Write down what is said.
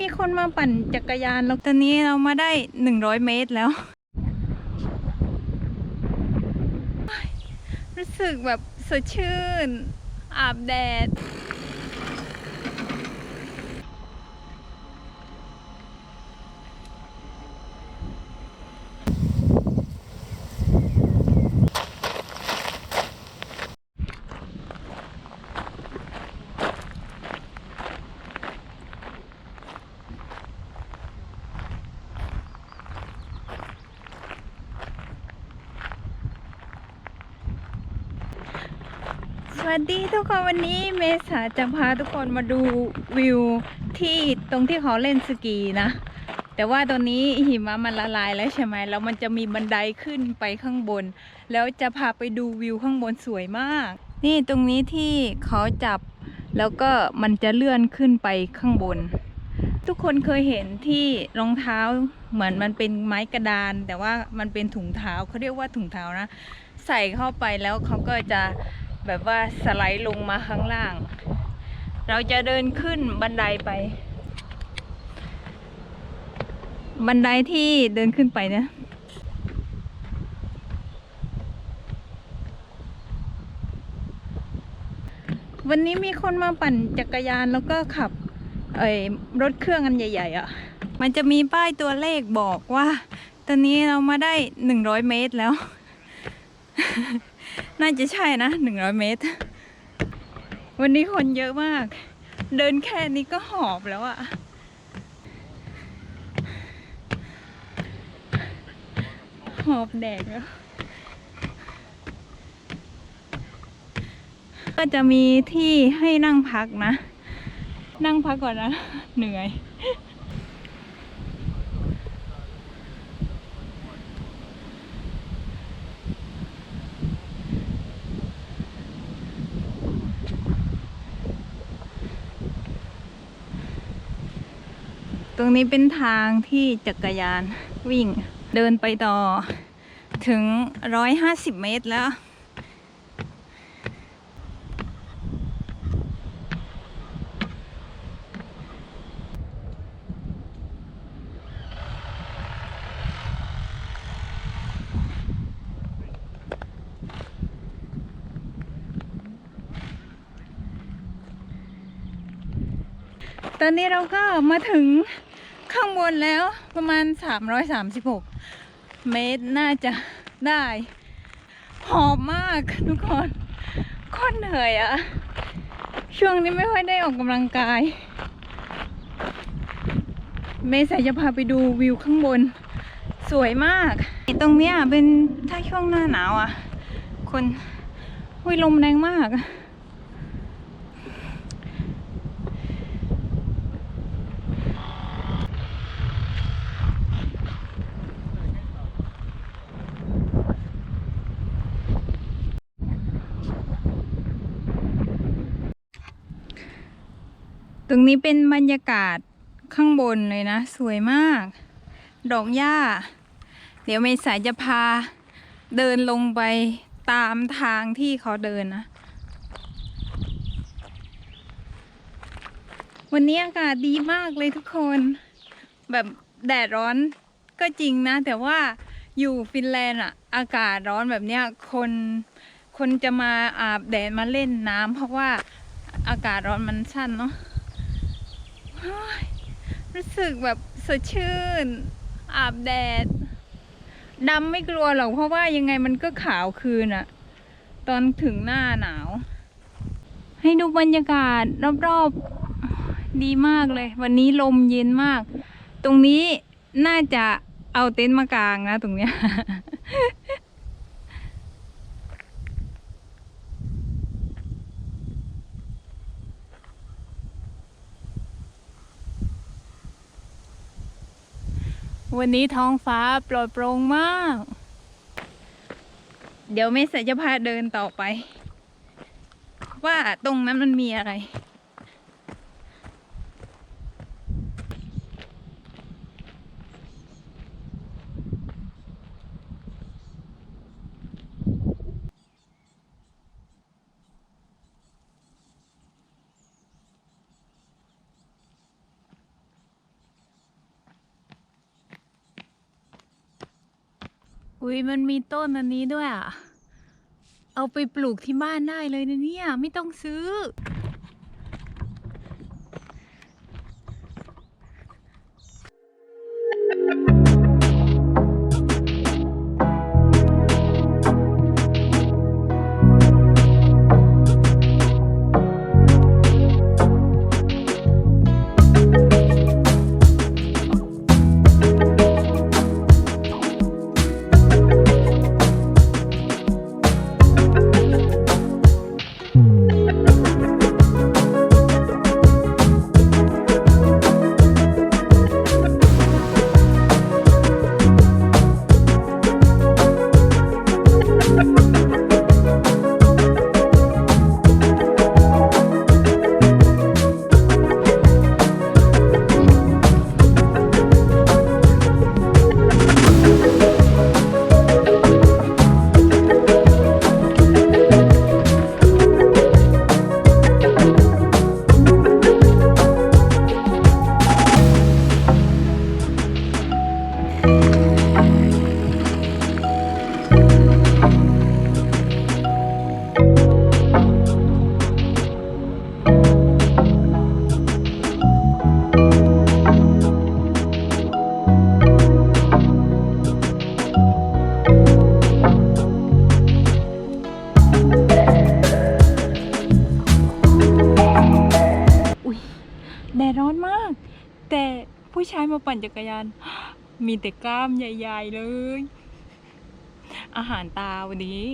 มีคนมาปั่นจักรยานแล้วตอนนี้เรามาได้หนึ่งร้อยเมตรแล้ว รู้สึกแบบสดชื่น อาบแดด ส วัสดีทุกคนวันนี้เมษาจะพาทุกคนมาดูวิวที่ตรงที่เขาเล่นสกีนะ แต่ว่าตอนนี้หิมะมันละลายแล้วใช่ไหมแล้วมันจะมีบันไดขึ้นไปข้างบน แล้วจะพาไปดูวิวข้างบนสวยมาก นี่ตรงนี้ที่เขาจับแล้วก็มันจะเลื่อนขึ้นไปข้างบน ทุกคนเคยเห็นที่รองเท้าเหมือนมันเป็นไม้กระดาน แต่ว่ามันเป็นถุงเท้าเขาเรียกว่าถุงเท้านะ ใส่เข้าไปแล้วเขาก็จะ แบบว่าสไลด์ลงมาข้างล่าง เราจะเดินขึ้นบันไดไป บันไดที่เดินขึ้นไปเนะวันนี้มีคนมาปั่นจักรยานแล้วก็ขับเอ้รถเครื่องอันใหญ่ๆอะ มันจะมีป้ายตัวเลขบอกว่า ตอนนี้เรามาได้หนึ่งร้อยเมตรแล้ว น่าจะใช่นะหนึ่งร้อยเมตร วันนี้คนเยอะมาก เดินแค่นี้ก็หอบแล้วอะหอบแดกแล้ว ก็จะมีที่ให้นั่งพักนะ นั่งพักก่อนนะ เหนื่อย รงนี้เป็นทางที่จักรยานวิ่ง เดินไปต่อถึงร้อยห้าสิบเมตรแล้ว ตอนนี้เราก็มาถึง ข้างบนแล้วประมาณ 336 เมตรน่าจะได้ หอบมากทุกคนโคตรเหนื่อยอะช่วงนี้ไม่ค่อยได้ออกกำลังกาย เมษายจะพาไปดูวิวข้างบน สวยมาก ตรงเนี้ยเป็นถ้าช่วงหน้าหนาวอะคนหุยลมแรงมาก ตรงนี้เป็นบรรยากาศข้างบนเลยนะ สวยมาก ดอกหญ้า เดี๋ยวเมษายจะพาเดินลงไปตามทางที่เขาเดินนะ วันนี้อากาศดีมากเลยทุกคน แบบแดดร้อนก็จริงนะ แต่ว่าอยู่ฟินแลนด์อะอากาศร้อนแบบเนี้ยคนคนจะมาอาบแดดมาเล่นน้ำเพราะว่าอากาศร้อนมันสั้นเนาะ รู้สึกแบบสดชื่น อาบแดดดำไม่กลัวหรอกเพราะว่ายังไงมันก็ขาวคืนอะตอนถึงหน้าหนาว ให้ดูบรรยากาศรอบๆดีมากเลย วันนี้ลมเย็นมาก ตรงนี้น่าจะเอาเต็นท์มากางนะตรงเนี้ย วันนี้ท้องฟ้าปลอดโปร่งมาก เดี๋ยวเมสจะพาเดินต่อไป ว่าตรงนั้นมันมีอะไร อุ้ยมันมีต้นอันนี้ด้วยอะ เอาไปปลูกที่บ้านได้เลยนะเนี่ย ไม่ต้องซื้อ มาก แต่ผู้ชายมาปั่นจักรยาน มีแต่กล้ามใหญ่ ๆ เลย อาหารตาวันนี้